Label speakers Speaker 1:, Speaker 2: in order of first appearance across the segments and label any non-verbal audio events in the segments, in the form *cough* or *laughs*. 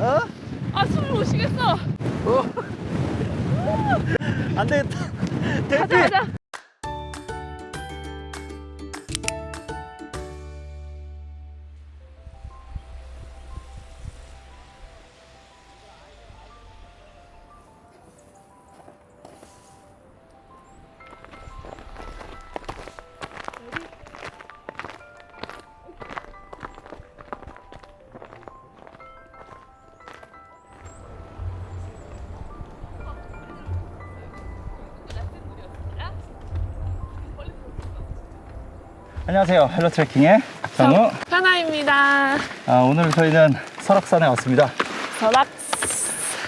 Speaker 1: 어?
Speaker 2: 아 숨을 못 쉬겠어.
Speaker 1: 어? *laughs* 안 되겠다.
Speaker 2: 가자
Speaker 1: 대피.
Speaker 2: 가자.
Speaker 1: 안녕하세요. 헬로 트레킹의 정우.
Speaker 2: 하나입니다.
Speaker 1: 아, 오늘 저희는 설악산에 왔습니다.
Speaker 2: 설악.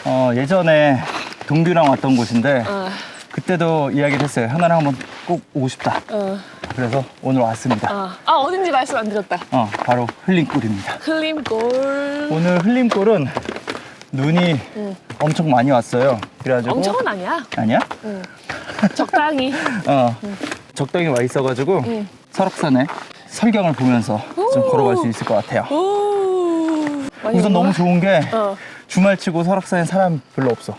Speaker 1: 어, 예전에 동규랑 왔던 곳인데
Speaker 2: 어,
Speaker 1: 그때도 이야기를 했어요. 하나랑 한번 꼭 오고 싶다.
Speaker 2: 어,
Speaker 1: 그래서 오늘 왔습니다.
Speaker 2: 어. 아 어딘지 말씀 안 드렸다.
Speaker 1: 어, 바로 흘림골입니다.
Speaker 2: 클림골.
Speaker 1: 오늘 흘림골은 눈이
Speaker 2: 응.
Speaker 1: 엄청 많이 왔어요. 그래가지고
Speaker 2: 엄청은 아니야.
Speaker 1: 아니야?
Speaker 2: 응. 적당히.
Speaker 1: 어, 적당히 와 있어가지고
Speaker 2: 응.
Speaker 1: 설악산에 설경을 보면서 좀
Speaker 2: 오.
Speaker 1: 걸어갈 수 있을 것 같아요.
Speaker 2: 많이
Speaker 1: 우선? 너무 좋은 게
Speaker 2: 어.
Speaker 1: 주말치고 설악산에 사람 별로 없어.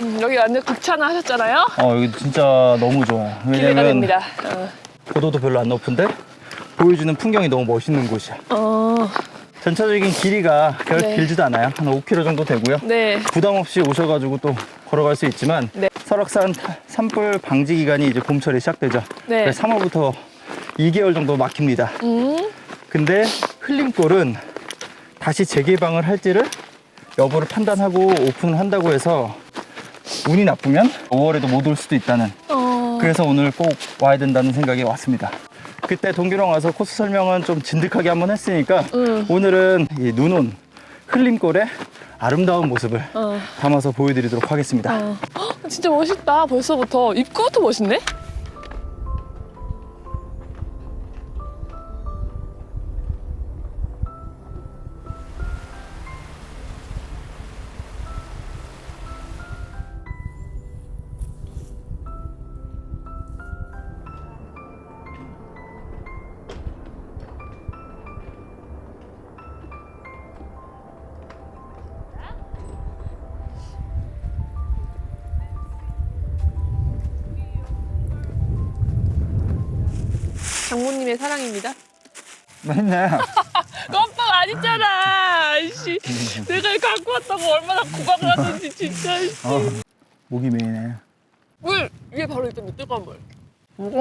Speaker 2: 음, 여기 완전 극찬을 하셨잖아요.
Speaker 1: 어 여기 진짜 너무 좋아요.
Speaker 2: 기대가
Speaker 1: 왜냐면
Speaker 2: 됩니다. 어.
Speaker 1: 고도도 별로 안 높은데 보여주는 풍경이 너무 멋있는 곳이야.
Speaker 2: 어.
Speaker 1: 전체적인 길이가 그렇게
Speaker 2: 네.
Speaker 1: 길지도 않아요. 한 5km 정도 되고요.
Speaker 2: 네.
Speaker 1: 부담 없이 오셔가지고 또 걸어갈 수 있지만
Speaker 2: 네.
Speaker 1: 설악산 산불 방지 기간이 이제 봄철에 시작되죠.
Speaker 2: 네.
Speaker 1: 그래서 3월부터 2개월 정도 막힙니다.
Speaker 2: 음.
Speaker 1: 근데 흘림골은 다시 재개방을 할지를 여부를 판단하고 오픈을 한다고 해서 운이 나쁘면 5월에도 못 올 수도 있다는
Speaker 2: 어.
Speaker 1: 그래서 오늘 꼭 와야 된다는 생각이 왔습니다. 그때 동기랑 와서 코스 설명은 좀 진득하게 한번 했으니까
Speaker 2: 응.
Speaker 1: 오늘은 이 눈온 흘림골의 아름다운 모습을
Speaker 2: 어.
Speaker 1: 담아서 보여드리도록 하겠습니다.
Speaker 2: 어. 헉, 진짜 멋있다. 벌써부터 입구부터 멋있네. 장모님의 사랑입니다.
Speaker 1: 맞네. *laughs*
Speaker 2: 껌빵 아니잖아. 아이씨. 내가 이거 갖고 왔다고 얼마나 구박을 하는지 *laughs* 진짜. 아이씨.
Speaker 1: 어, 목이 메이네.
Speaker 2: 물 위에 바로 있던데 뜨거운 물.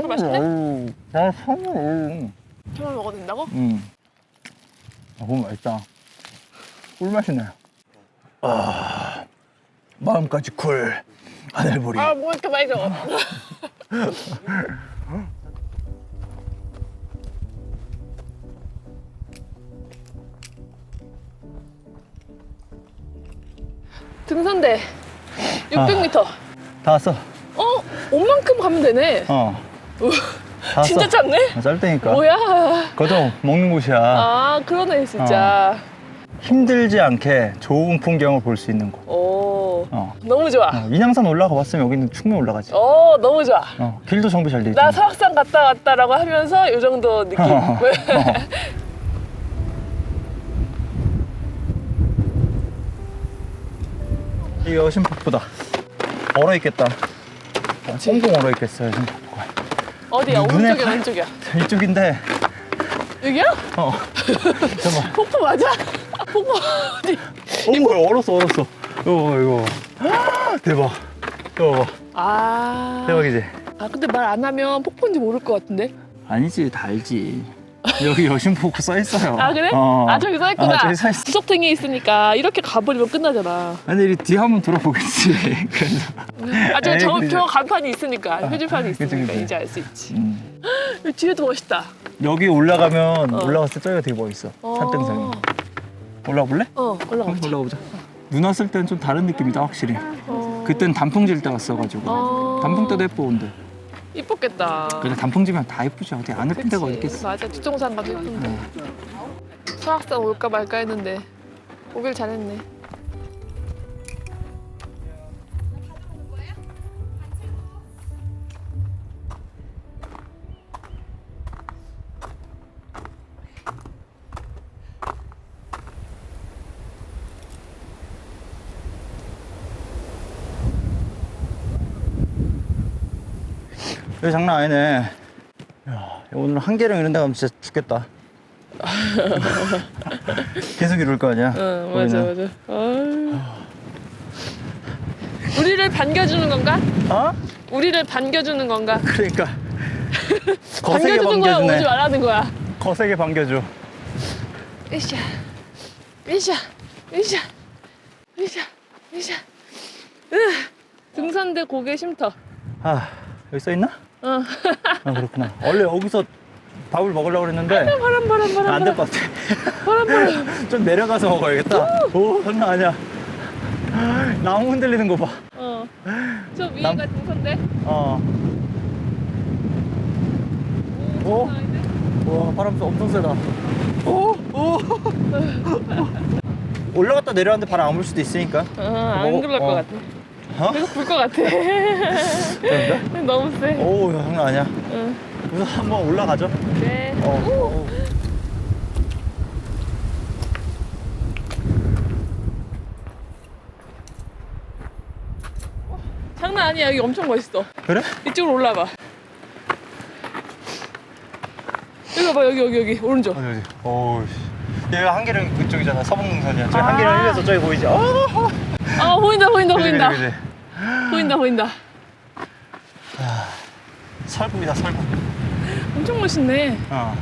Speaker 2: 맛있네?
Speaker 1: 어우, 나 선물.
Speaker 2: 정말 먹어도 된다고?
Speaker 1: 음. 아, 너무 맛있다. 꿀맛이네. 아, 마음까지 쿨. 하늘보리.
Speaker 2: 아, 뭐 이렇게 많이 적어. *laughs* 등산대 600m.
Speaker 1: 다 왔어.
Speaker 2: 어, 온만큼 가면 되네.
Speaker 1: 어. 다 왔어.
Speaker 2: 진짜 짧네.
Speaker 1: 어, 짧다니까.
Speaker 2: 뭐야?
Speaker 1: 거저 먹는 곳이야.
Speaker 2: 아, 그러네 진짜.
Speaker 1: 힘들지 않게 좋은 풍경을 볼 수 있는 곳.
Speaker 2: 오,
Speaker 1: 어.
Speaker 2: 너무 좋아.
Speaker 1: 어, 인양산 올라가 봤으면 여기는 충분히 올라가지.
Speaker 2: 오, 너무 좋아.
Speaker 1: 어, 길도 정비 잘 돼 있잖아.
Speaker 2: 나 설악산 갔다 왔다라고 하면서 이 정도 느낌.
Speaker 1: 어. *laughs* 이 여신폭포다. 얼어 있겠다. 어, 꽁꽁 얼어 있겠어 여신폭포가.
Speaker 2: 어디야?
Speaker 1: 눈에
Speaker 2: 오른쪽이야,
Speaker 1: 파-
Speaker 2: 왼쪽이야?
Speaker 1: 이쪽인데,
Speaker 2: 여기야?
Speaker 1: 어, 잠깐. *laughs*
Speaker 2: 폭포 맞아? 폭포 어디?
Speaker 1: 어머, 얼었어, 얼었어. 이거, 이거. 대박. 이거 봐봐.
Speaker 2: 아.
Speaker 1: 대박이지?
Speaker 2: 아 근데 말 안 하면 폭포인지 모를 것 같은데.
Speaker 1: 아니지, 다 알지. 여기 여신폭포 써 있어요.
Speaker 2: 아 그래?
Speaker 1: 어.
Speaker 2: 아 저기 써 있구나.
Speaker 1: 아, 저기 써 있어.
Speaker 2: 구석탱이 있으니까 이렇게 가버리면 끝나잖아.
Speaker 1: 아니, 이 뒤에 한번 돌아보겠지. *laughs* 그래서.
Speaker 2: 아
Speaker 1: 에이,
Speaker 2: 저,
Speaker 1: 그죠.
Speaker 2: 저 간판이 있으니까 표지판이
Speaker 1: 그치,
Speaker 2: 있으니까
Speaker 1: 그치.
Speaker 2: 이제 알 수 있지.
Speaker 1: 음.
Speaker 2: 뒤에도 멋있다.
Speaker 1: 여기 올라가면
Speaker 2: 어.
Speaker 1: 올라갔을 때 저기가 되게 멋있어.
Speaker 2: 어.
Speaker 1: 산등성이. 올라가 볼래?
Speaker 2: 어 올라가.
Speaker 1: 한번 올라가 보자. 눈 왔을 땐좀 다른 느낌이다 확실히.
Speaker 2: 어.
Speaker 1: 그땐 단풍 질 때 왔어가지고.
Speaker 2: 어.
Speaker 1: 단풍 때도 예뻐 근데.
Speaker 2: 이뻤겠다.
Speaker 1: 그래 단풍 지면 다 예쁘지 어디 안 예쁜 데가 어디. 있겠어.
Speaker 2: 맞아 뒷동산 가도 예쁜데. 수학산 올까 말까 했는데 오길 잘했네.
Speaker 1: 여기 장난 아니네. 야, 오늘 한계령 이런 데 가면 진짜 죽겠다. *laughs* 계속 이럴 거 아니야?
Speaker 2: 응 맞아. 맞아. 아유. 우리를 반겨주는 건가?
Speaker 1: 어?
Speaker 2: 우리를 반겨주는 건가?
Speaker 1: 그러니까. *laughs* 거세게
Speaker 2: 반겨주는 거야 오지
Speaker 1: 반겨주네.
Speaker 2: 말라는 거야.
Speaker 1: 거세게 반겨줘.
Speaker 2: 으쌰 으쌰 으쌰 으쌰 으쌰. 으. 등산대 고개 쉼터.
Speaker 1: 아, 여기 써 있나?
Speaker 2: 어.
Speaker 1: 아, 그렇구나. 원래 여기서 밥을 먹으려고 그랬는데
Speaker 2: 바람 바람 바람
Speaker 1: 안 될 것 같아.
Speaker 2: 바람 바람. *laughs*
Speaker 1: 좀 내려가서 먹어야겠다. 오, 장난 아니야. 나무 흔들리는 거 봐.
Speaker 2: 어. 저 위에가
Speaker 1: 남-
Speaker 2: 등산대.
Speaker 1: 어.
Speaker 2: 오.
Speaker 1: 오.
Speaker 2: 장난 아닌데?
Speaker 1: 와, 바람 엄청 세다. 오, 오. *laughs* 올라갔다 내려왔는데 바람 안 불 수도 있으니까.
Speaker 2: 어, 안
Speaker 1: 먹어-
Speaker 2: 그럴 것
Speaker 1: 어.
Speaker 2: 같아.
Speaker 1: 어?
Speaker 2: 계속 불것 같아.
Speaker 1: 그런가? *laughs*
Speaker 2: 너무 세.
Speaker 1: 오, 야, 장난 아니야.
Speaker 2: 응.
Speaker 1: 우선 한번 올라가죠.
Speaker 2: 네.
Speaker 1: 어. 오.
Speaker 2: 장난 아니야. 여기 엄청 멋있어.
Speaker 1: 그래?
Speaker 2: 이쪽으로 올라봐. 여기 봐봐. 여기 여기 여기 오른쪽.
Speaker 1: 어디 어디? 오. 여기가 한계령 그쪽이잖아. 서북능선이야. 저기
Speaker 2: 아.
Speaker 1: 한계령 일에서 저기 보이지? 어.
Speaker 2: 아 보인다 보인다
Speaker 1: 그지,
Speaker 2: 보인다.
Speaker 1: 그지, 그지.
Speaker 2: 보인다 보인다.
Speaker 1: 설국이다 설국.
Speaker 2: 엄청 멋있네.
Speaker 1: 어.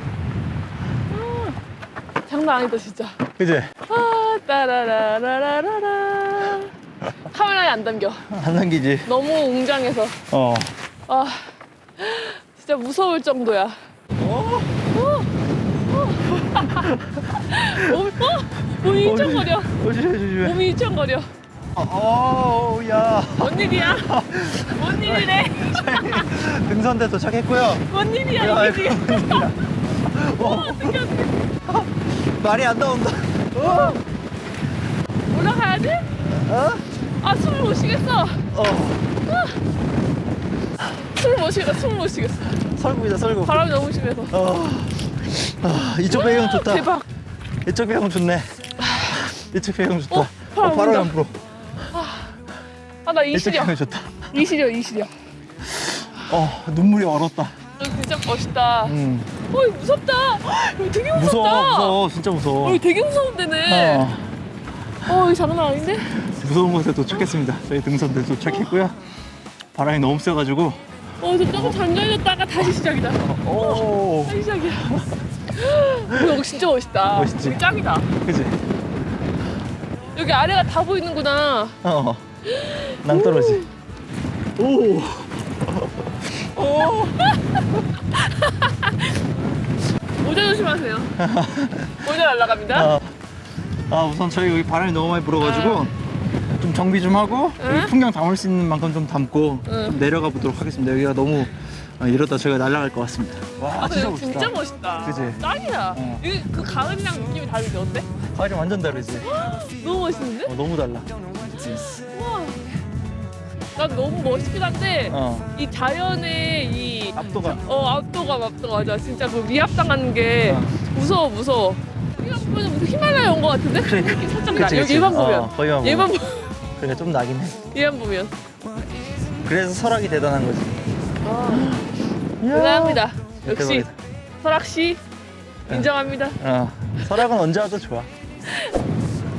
Speaker 2: 장난 아니다 진짜.
Speaker 1: 그지?
Speaker 2: 아 따라라라라라라. 카메라에 안 담겨.
Speaker 1: 안 남기지.
Speaker 2: 너무 웅장해서.
Speaker 1: 어.
Speaker 2: 아 진짜 무서울 정도야.
Speaker 1: 어? *laughs*
Speaker 2: 몸, 어? 몸이 일정거려.
Speaker 1: 조심해 조심해.
Speaker 2: 몸이 일정거려.
Speaker 1: 어, 어, 야.
Speaker 2: 뭔 일이야? 뭔 일이래? *laughs*
Speaker 1: 등산대 도착했고요.
Speaker 2: 뭔 일이야
Speaker 1: 야,
Speaker 2: 이게?
Speaker 1: 어,
Speaker 2: 어떻게 어떻게
Speaker 1: 말이 안 나온다. 어?
Speaker 2: 올라가야지?
Speaker 1: 어?
Speaker 2: 아 숨을 못 쉬겠어.
Speaker 1: 어.
Speaker 2: 숨을 못 쉬겠어. 숨을 못 쉬겠어.
Speaker 1: 설국이다 설국.
Speaker 2: 바람이 너무 심해서.
Speaker 1: 어. 아, 이쪽 배경 좋다.
Speaker 2: 대박.
Speaker 1: 이쪽 배경 좋네. 이쪽 배경 좋다.
Speaker 2: 어, 바람
Speaker 1: 바람이
Speaker 2: 온다.
Speaker 1: 안 불어.
Speaker 2: 아나
Speaker 1: 이쪽
Speaker 2: 이시려. 이시려 이시려.
Speaker 1: 어, 눈물이 얼었다.
Speaker 2: 여기 진짜 멋있다.
Speaker 1: 음.
Speaker 2: 어 이거 무섭다. 여기 되게 무섭다.
Speaker 1: 무서워, 무서워, 진짜 무서워.
Speaker 2: 여기 되게 무서운 데네.
Speaker 1: 어,
Speaker 2: 어 여기 장난 아닌데?
Speaker 1: 무서운 곳에 도착했습니다. 저희 등산대 도착했고요. 바람이 너무 세가지고.
Speaker 2: 어 저 조금 잠잠해졌다가 다시 시작이다.
Speaker 1: 오, *laughs*
Speaker 2: 다시 시작이야. 어, 여기 진짜 멋있다.
Speaker 1: 멋있지?
Speaker 2: 여기 짱이다.
Speaker 1: 그지?
Speaker 2: 여기 아래가 다 보이는구나.
Speaker 1: 어, 낭떠러지. 오, 오, *laughs*
Speaker 2: 모자 조심하세요. *laughs* 모자 날라갑니다.
Speaker 1: 아, 아 우선 저희 여기 바람이 너무 많이 불어가지고 좀 정비 좀 하고? 여기 풍경 담을 수 있는 만큼 좀 담고
Speaker 2: 응.
Speaker 1: 좀 내려가 보도록 하겠습니다. 여기가 너무 어, 이러다 저희가 날아갈 것 같습니다. 와,
Speaker 2: 아, 근데 여기 진짜 멋있다.
Speaker 1: 그지?
Speaker 2: 짱이야.
Speaker 1: 어.
Speaker 2: 여기 그 가을이랑 느낌이 다른데 어때?
Speaker 1: 가을이 완전 다르지. *gasps*
Speaker 2: 너무 멋있는데?
Speaker 1: 어, 너무 달라.
Speaker 2: 난 너무 멋있긴 한데
Speaker 1: 어,
Speaker 2: 이 자연의 이
Speaker 1: 압도가.
Speaker 2: 어, 압도감, 압도감, 맞아. 진짜 그 위압당하는 게
Speaker 1: 어.
Speaker 2: 무서워, 무서워. 여기가 보면 무슨 히말라야 온 것 같은데?
Speaker 1: 그러니까.
Speaker 2: 느낌 살짝 나.
Speaker 1: 그치.
Speaker 2: 여기 얘만 보면.
Speaker 1: 어, 거기만 보면.
Speaker 2: 보,
Speaker 1: 그러니까 좀 나긴 해.
Speaker 2: 얘만 보면.
Speaker 1: 그래서 설악이 대단한 거지.
Speaker 2: 대단합니다. 역시
Speaker 1: 대박이다.
Speaker 2: 설악 씨 인정합니다.
Speaker 1: 어, 설악은 언제 와도 좋아.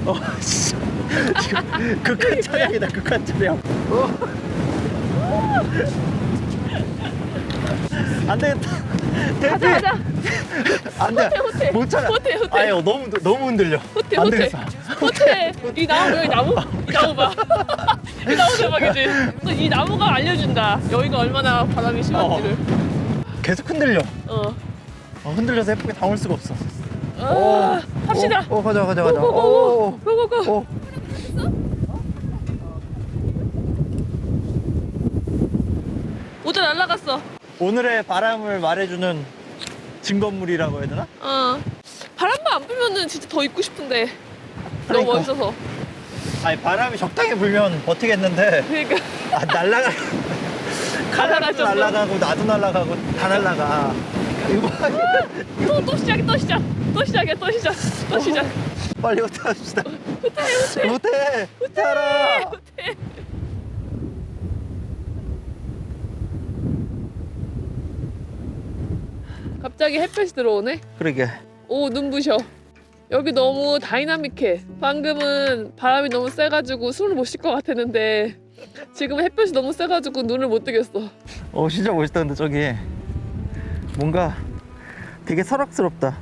Speaker 1: 어, 진짜. 지금 극한 *laughs* 차량이다, 극한 차량. 어. 안 되겠다. 대피.
Speaker 2: 가자.
Speaker 1: 안 돼.
Speaker 2: 호텔, 호텔.
Speaker 1: 못 찾아.
Speaker 2: 호텔, 호텔.
Speaker 1: 아유, 너무, 너무 흔들려.
Speaker 2: 호텔,
Speaker 1: 안
Speaker 2: 호텔.
Speaker 1: 되겠어.
Speaker 2: 호텔. 이 나무, 여기 나무? 이 나무 봐. 이 나무 대박이지? 또이 나무가 알려준다. 여기가 얼마나 바람이 심한지를.
Speaker 1: 계속 흔들려.
Speaker 2: 어.
Speaker 1: 어, 흔들려서 예쁘게 담을 수가 없어.
Speaker 2: 아, 합시다.
Speaker 1: 오, 오, 가자, 가자, 가자.
Speaker 2: 고고고고.
Speaker 1: 오,
Speaker 2: 고고고.
Speaker 1: 오.
Speaker 2: 모자 날라갔어.
Speaker 1: 오늘의 바람을 말해주는 증거물이라고 해야 되나?
Speaker 2: 어. 바람만 안 불면은 진짜 더 입고 싶은데.
Speaker 1: 그러니까.
Speaker 2: 너무 멋있어서.
Speaker 1: 아니 바람이 적당히 불면 버티겠는데
Speaker 2: 그러니까.
Speaker 1: 아 날라가
Speaker 2: 날아갈
Speaker 1: 카메라도
Speaker 2: 정도?
Speaker 1: 날라가고 나도 날라가고 다 날라가 이거 *laughs*
Speaker 2: 또, 또 시작이 또 시작. 또 시작이야, 또 시작. 또 시작. *laughs*
Speaker 1: 빨리 호텔합시다
Speaker 2: 호텔, 호텔.
Speaker 1: 호텔 호텔하라
Speaker 2: 호텔. 갑자기 햇볕이 들어오네.
Speaker 1: 그러게.
Speaker 2: 오 눈부셔. 여기 너무 다이나믹해. 방금은 바람이 너무 세가지고 숨을 못 쉴 것 같았는데 지금은 햇볕이 너무 세가지고 눈을 못 뜨겠어.
Speaker 1: 어 진짜 멋있다 근데 저기 뭔가 되게 설악스럽다.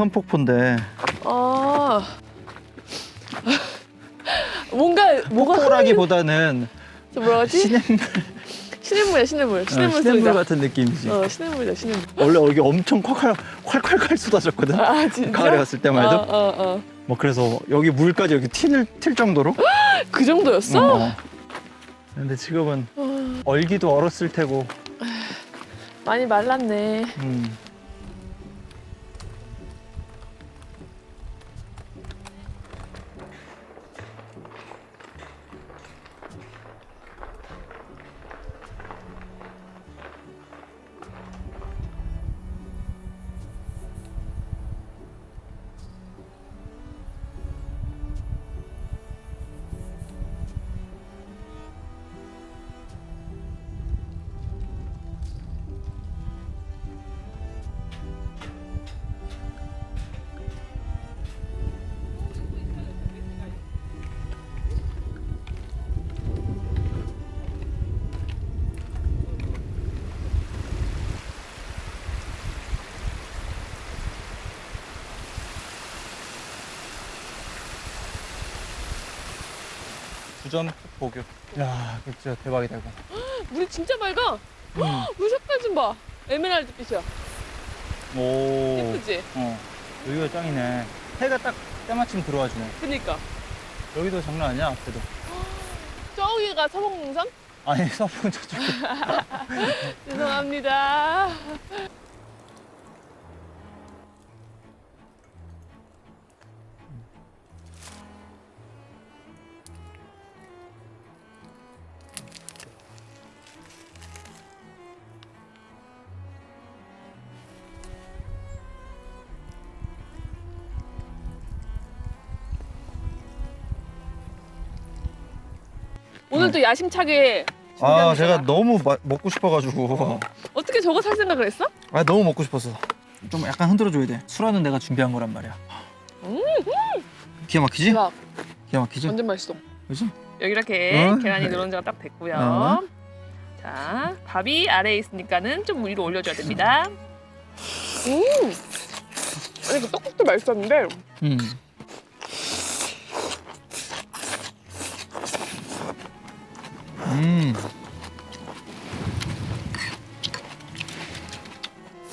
Speaker 1: 등산 폭포인데
Speaker 2: 아 뭔가 뭐가
Speaker 1: 폭포라기보다는
Speaker 2: 저 뭐라 하지?
Speaker 1: 시냇물,
Speaker 2: 시냇물이야 시냇물. 시냇물
Speaker 1: 어, 시냇물
Speaker 2: 소리다.
Speaker 1: 같은 느낌이지.
Speaker 2: 어 시냇물이야 시냇물.
Speaker 1: 원래 여기 엄청 콸콸 콸콸콸 쏟아졌거든.
Speaker 2: 아 진짜?
Speaker 1: 가을에 왔을 때만 해도.
Speaker 2: 어, 어, 어.
Speaker 1: 뭐 그래서 여기 물까지 여기 튈, 튈 정도로. *gasps*
Speaker 2: 그 정도였어?
Speaker 1: 어. 근데 지금은
Speaker 2: 어,
Speaker 1: 얼기도 얼었을 테고.
Speaker 2: 많이 말랐네.
Speaker 1: 음. 부전 복교. 야, 이거 진짜 대박이다 이거. *gasps*
Speaker 2: 물이 진짜 맑아. *gasps*
Speaker 1: 음.
Speaker 2: 물 색깔 좀 봐. 에메랄드 빛이야.
Speaker 1: 오.
Speaker 2: 예쁘지?
Speaker 1: 어. 여기가 짱이네. 해가 딱 때마침 들어와 주네.
Speaker 2: 그니까.
Speaker 1: 여기도 장난 아니야, 그래도. *gasps*
Speaker 2: 저기가 서봉산?
Speaker 1: 아니, *laughs* 서풍 저쪽에. *laughs*
Speaker 2: 죄송합니다. 오늘 또 야심차게
Speaker 1: 아,
Speaker 2: 준비한
Speaker 1: 제가. 너무 마- 먹고 싶어가지고. *laughs*
Speaker 2: 어떻게 저거 살 생각을 했어?
Speaker 1: 아, 너무 먹고 싶었어. 좀 약간 흔들어줘야 돼. 술안은 내가 준비한 거란 말이야. 기가 막히지?
Speaker 2: 대박.
Speaker 1: 기가 막히지?
Speaker 2: 완전 맛있어.
Speaker 1: 그지?
Speaker 2: 여기 이렇게
Speaker 1: 어?
Speaker 2: 계란이 누런지가 딱 됐고요.
Speaker 1: 어.
Speaker 2: 자, 밥이 아래에 있으니까는 좀 위로 올려줘야 됩니다. 음! 아니, 그 떡국도 맛있었는데
Speaker 1: 음. 음.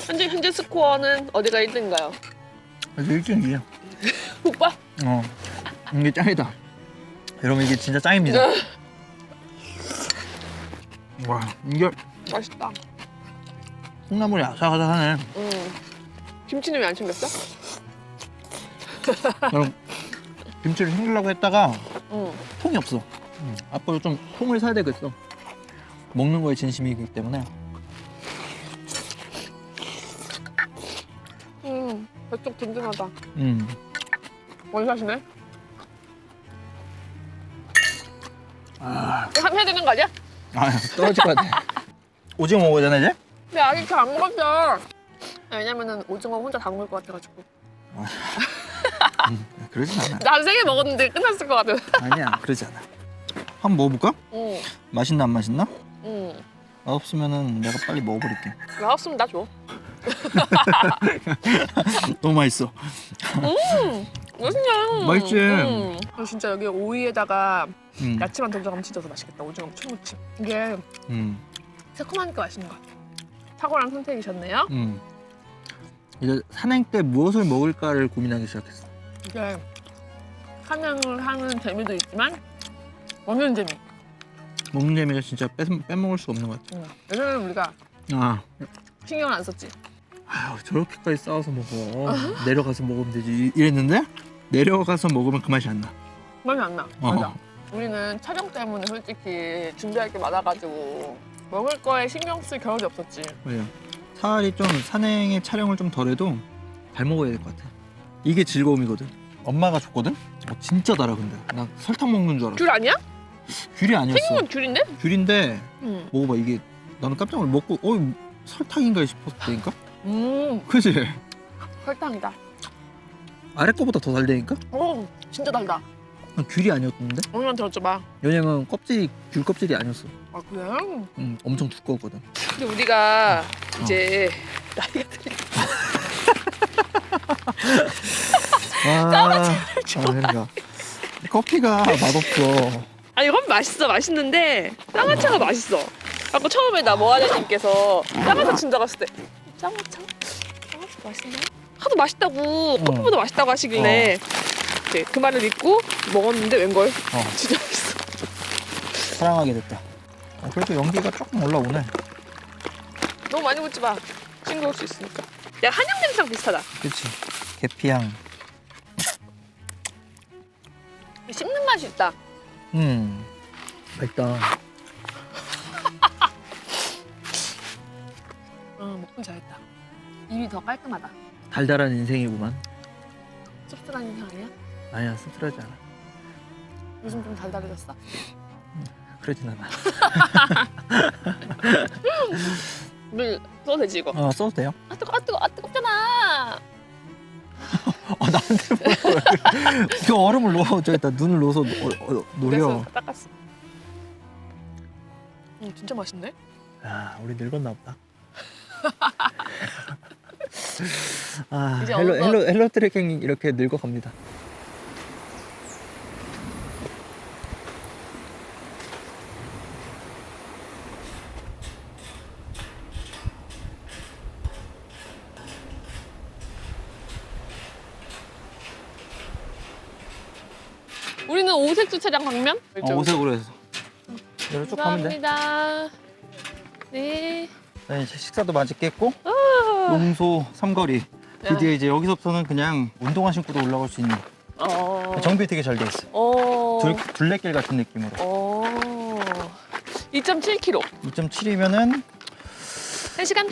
Speaker 2: 현재 현재 스코어는 어디가 1등인가요?
Speaker 1: 아주 1등이에요.
Speaker 2: 오빠?
Speaker 1: 어. 이게 짱이다. 여러분 이게 진짜 짱입니다. *laughs* 와 이게
Speaker 2: 맛있다.
Speaker 1: 콩나물이 아삭아삭하네.
Speaker 2: 음. 김치는 왜 안 챙겼어? *laughs*
Speaker 1: 여러분 김치를 챙기려고 했다가
Speaker 2: 응.
Speaker 1: 통이 없어. 앞으로 좀 통을 사야 되겠어. 먹는 거에 진심이기 때문에.
Speaker 2: 음. 배쪽 든든하다.
Speaker 1: 음.
Speaker 2: 원샷이네.
Speaker 1: 아,
Speaker 2: 이거 하면 해야 되는 거 아니야?
Speaker 1: 아 떨어질 것 같아. *laughs* 오징어 먹어야 되나 이제?
Speaker 2: 근데 아직 잘 안 먹었어. 아, 왜냐면은 오징어 혼자 다 먹을 것 같아가지고.
Speaker 1: 그러진 않아.
Speaker 2: 난세개 먹었는데 끝났을 것 같아.
Speaker 1: 아니야, 그러지 않아. 한번 먹어볼까?
Speaker 2: 응.
Speaker 1: 맛있나 안 맛있나?
Speaker 2: 응.
Speaker 1: 없으면은 내가 빨리 먹어버릴게.
Speaker 2: 나 없으면 나 줘. *laughs*
Speaker 1: 너무 맛있어.
Speaker 2: 맛있냐?
Speaker 1: 맛있지?
Speaker 2: 응. 아, 진짜 여기 오이에다가
Speaker 1: 음,
Speaker 2: 야채만 던져가면 진짜 더 맛있겠다. 오징어 청무치. 이게
Speaker 1: 음,
Speaker 2: 새콤하니까 맛있는 것 같아. 탁월한 선택이셨네요.
Speaker 1: 음. 이제 산행 때 무엇을 먹을까를 고민하기 시작했어.
Speaker 2: 이게 사냥을 하는 재미도 있지만 먹는 재미.
Speaker 1: 먹는 재미가 진짜 뺏, 빼먹을 수 없는 것 같아.
Speaker 2: 응. 예전에는 우리가
Speaker 1: 아,
Speaker 2: 신경을 안 썼지.
Speaker 1: 아유 저렇게까지 싸워서 먹어 내려가서 먹으면 되지 이랬는데 내려가서 먹으면 그 맛이 안 나
Speaker 2: 맛이 안 나.
Speaker 1: 어.
Speaker 2: 맞아. 우리는 촬영 때문에 솔직히 준비할 게 많아가지고 먹을 거에 신경 쓸 겨를이 없었지.
Speaker 1: 왜요? 차라리 좀 산행에 촬영을 좀 덜해도 잘 먹어야 될 것 같아 이게 즐거움이거든 엄마가 줬거든? 어, 진짜 달아 근데 나 설탕 먹는 줄 알았어
Speaker 2: 귤 아니야?
Speaker 1: 귤이 아니었어
Speaker 2: 생긴 건 귤인데?
Speaker 1: 귤인데
Speaker 2: 응.
Speaker 1: 먹어봐 이게 나는 깜짝 놀라 먹고 어 설탕인가 싶었다니까
Speaker 2: 음,
Speaker 1: 그지?
Speaker 2: 설탕이다.
Speaker 1: 아래 거보다 더 달다니까?
Speaker 2: 오, 진짜 달다.
Speaker 1: 난 귤이 아니었는데?
Speaker 2: 오늘만 들어줘봐.
Speaker 1: 왜냐면 껍질이 귤 껍질이 아니었어
Speaker 2: 아 그래?
Speaker 1: 응, 엄청 두꺼웠거든
Speaker 2: 근데 우리가 이제 나이가 들이 *laughs*
Speaker 1: 아, 아 그러니까 커피가 맛없어
Speaker 2: 아니 이건 맛있어 맛있는데 쌍화차가 맛있어. 아까 처음에 나 모아대님께서 쌍화차 진짜 갔을 때 쌍화차? 쌍화차 맛있나? 하도 맛있다고 커피보다 맛있다고 하시길래 이제 그 말을 믿고 먹었는데 웬걸
Speaker 1: 어, *laughs*
Speaker 2: 진짜 맛있어.
Speaker 1: 사랑하게 됐다 어, 그래도 연기가 조금 올라오네
Speaker 2: 너무 많이 먹지 마. 싱거울 수 있으니까. 야 한약 냄새랑 비슷하다.
Speaker 1: 그치 계피향
Speaker 2: 씹는 맛이 있다.
Speaker 1: 음 맛있다
Speaker 2: 어 먹긴 잘했다. 입이 더 깔끔하다.
Speaker 1: 달달한 인생이구만
Speaker 2: 씁쓸한 인상 아니야?
Speaker 1: 아니야 씁쓸하지 않아
Speaker 2: 요즘 좀 달달해졌어?
Speaker 1: 그러진 않아 *laughs*
Speaker 2: 물 써도 되지 이거?
Speaker 1: 어 써도 돼요?
Speaker 2: 아 뜨거 아 뜨거 아 뜨겁잖아.
Speaker 1: 아 나한테 뭘 그래. 그 얼음을 넣어 저기다 눈을 넣어서 노, 어, 노려
Speaker 2: 그래서 닦았어. 음 진짜 맛있네.
Speaker 1: 아 우리 늙었나 보다 *laughs* 아
Speaker 2: 이제
Speaker 1: 헬로
Speaker 2: 어느
Speaker 1: 헬로 헬로 트레킹 이렇게 늙어갑니다
Speaker 2: 우리는 오색 주차장 방면?
Speaker 1: 어, 오색으로 해서 이대로 쭉 가면 돼
Speaker 2: 감사합니다. 네.
Speaker 1: 네, 이제 식사도 맛있게 했고
Speaker 2: 아.
Speaker 1: 삼거리 드디어 이제 여기서부터는 그냥 운동화 신고도 올라갈 수 있는
Speaker 2: 어.
Speaker 1: 정비 되게 잘 돼 있어
Speaker 2: 어.
Speaker 1: 둘, 둘레길 같은 느낌으로
Speaker 2: 어. 2.7km.
Speaker 1: 2.7이면은
Speaker 2: 1시간?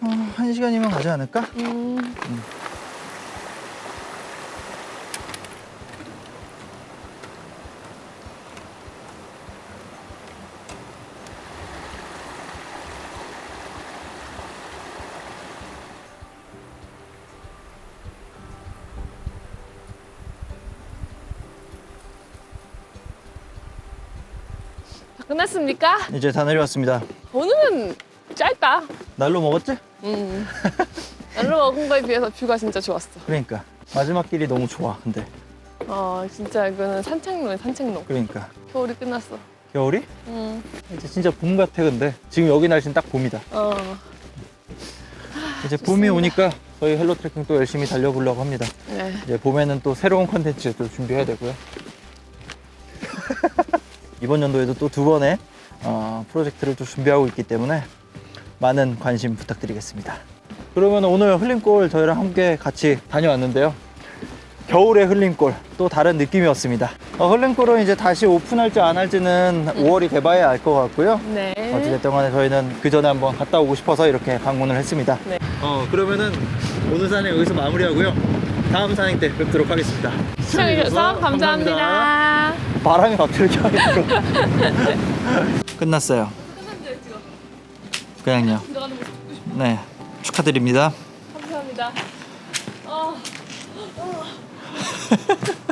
Speaker 1: 어, 한 시간이면 가지 않을까?
Speaker 2: 음. 다 끝났습니까?
Speaker 1: 이제 다 내려왔습니다
Speaker 2: 오늘은 짧다.
Speaker 1: 날로 먹었지?
Speaker 2: 음. *laughs* 날로 먹은 거에 비해서 뷰가 진짜 좋았어.
Speaker 1: 그러니까 마지막 길이 너무 좋아 근데
Speaker 2: 어, 진짜 이거는 산책로네, 산책로.
Speaker 1: 그러니까
Speaker 2: 겨울이 끝났어.
Speaker 1: 겨울이?
Speaker 2: 음.
Speaker 1: 이제 진짜 봄 같아 근데 지금 여기 날씨는 딱 봄이다
Speaker 2: 어.
Speaker 1: 이제 봄이 오니까 저희 헬로 트레킹 또 열심히 달려보려고 합니다
Speaker 2: 네.
Speaker 1: 이제 봄에는 또 새로운 컨텐츠 또 준비해야 되고요 *laughs* 이번 연도에도 또 두 번의 어, 프로젝트를 또 준비하고 있기 때문에 많은 관심 부탁드리겠습니다 그러면 오늘 흘림골 저희랑 함께 같이 다녀왔는데요 겨울의 흘림골 또 다른 느낌이었습니다 어, 흘림골은 이제 다시 오픈할지 안 할지는 5월이 돼봐야 알 것 같고요
Speaker 2: 네.
Speaker 1: 어찌됐든 간에 저희는 그 전에 한번 갔다 오고 싶어서 이렇게 방문을 했습니다.
Speaker 2: 네.
Speaker 1: 어, 그러면은 오늘 산행 여기서 마무리하고요. 다음 산행 때 뵙도록 하겠습니다.
Speaker 2: 시청해주셔서 감사합니다.
Speaker 1: 바람이 갑자기 켜있어. *laughs* 끝났어요. 그냥요. 네. 축하드립니다.
Speaker 2: 감사합니다. 어. 어. *laughs*